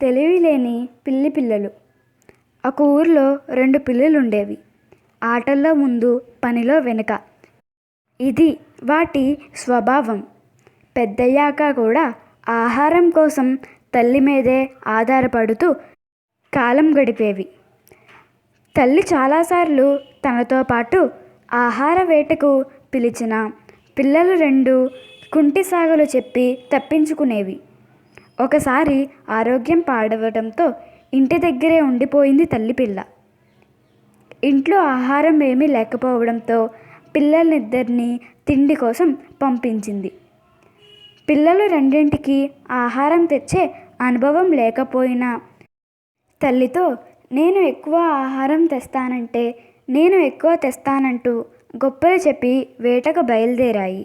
తెలివిలేని పిల్లి పిల్లలు. ఒక ఊరిలో రెండు పిల్లులు ఉండేవి ఆటల్లో ముందు పనిలో వెనుక. ఇది వాటి స్వభావం. పెద్దయ్యాక కూడా ఆహారం కోసం తల్లి మీదే ఆధారపడుతూ కాలం గడిపేవి. తల్లి చాలాసార్లు తనతో పాటు ఆహార వేటకు పిలిచిన పిల్లలు రెండు కుంటి సాగులు చెప్పి తప్పించుకునేవి. ఒకసారి ఆరోగ్యం పాడవడంతో ఇంటి దగ్గరే ఉండిపోయింది తల్లి పిల్ల ఇంట్లో ఆహారం ఏమీ లేకపోవడంతో పిల్లలిద్దరినీ తిండి కోసం పంపించింది. పిల్లలు రెండింటికి ఆహారం తెచ్చే అనుభవం లేకపోయినా తల్లితో నేను ఎక్కువ ఆహారం తెస్తానంటే నేను ఎక్కువ తెస్తానంటూ గొప్పలు చెప్పి వేటకు బయలుదేరాయి.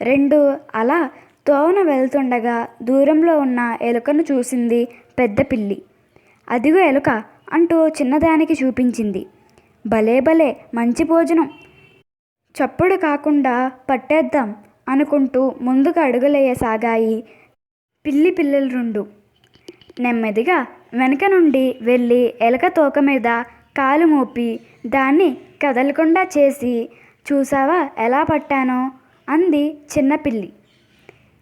రెండు అలా తోవన వెళ్తుండగా దూరంలో ఉన్న ఎలుకను చూసింది పెద్ద పిల్లి. అదిగో ఎలుక అంటూ చిన్నదానికి చూపించింది. భలే భలే మంచి భోజనం. చప్పుడు కాకుండా పట్టేద్దాం అనుకుంటూ ముందుకు అడుగులేయసాగాయి పిల్లి పిల్లలు రెండు. నెమ్మదిగా వెనక నుండి వెళ్ళి ఎలక తోక మీద కాలు మోపి దాన్ని కదలకుండా చేసి చూసావా ఎలా పట్టానో? అంది చిన్నపిల్లి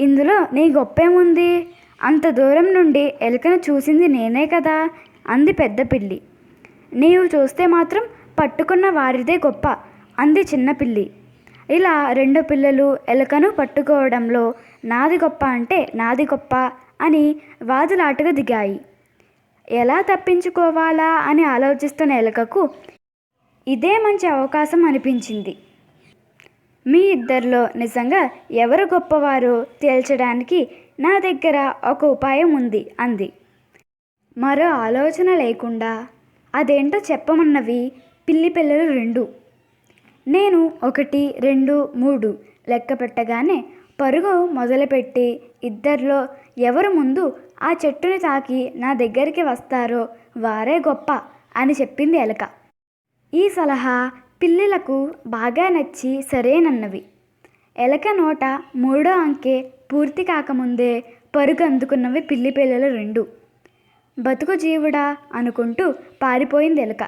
ఇందులో నీ గొప్పేముంది? అంత దూరం నుండి ఎలుకను చూసింది నేనే కదా? అంది పెద్ద పిల్లి. నీవు చూస్తే మాత్రం పట్టుకున్న వారిదే గొప్ప అంది చిన్న పిల్లి. ఇలా రెండు పిల్లలు ఎలుకను పట్టుకోవడంలో నాది గొప్ప అంటే నాది గొప్ప అని వాదులాటగా దిగాయి. ఎలా తప్పించుకోవాలా అని ఆలోచిస్తున్న ఎలుకకు ఇదే మంచి అవకాశం అనిపించింది. మీ ఇద్దరిలో నిజంగా ఎవరు గొప్పవారో తేల్చడానికి నా దగ్గర ఒక ఉపాయం ఉంది అంది. మరో ఆలోచన లేకుండా అదేంటో చెప్పమన్నవి పిల్లి పిల్లలు రెండు. నేను ఒకటి రెండు మూడు లెక్క పెట్టగానే పరుగు మొదలుపెట్టి ఇద్దరిలో ఎవరు ముందు ఆ చెట్టుని తాకి నా దగ్గరికి వస్తారో వారే గొప్ప అని చెప్పింది ఎలక. ఈ సలహా పిల్లలకు బాగా నచ్చి సరేనన్నవి. ఎలక నోట మూడో అంకె పూర్తి కాకముందే పరుగు అందుకున్నవి పిల్లి పిల్లలు రెండు. బతుకు జీవుడా అనుకుంటూ పారిపోయింది ఎలక.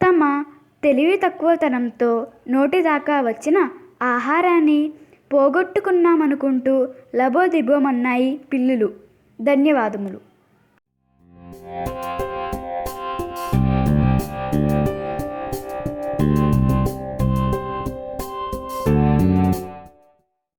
తమ తెలివి తక్కువతనంతో నోటిదాకా వచ్చిన ఆహారాన్ని పోగొట్టుకున్నామనుకుంటూ లబోదిబోమన్నాయి పిల్లులు. ధన్యవాదములు. Música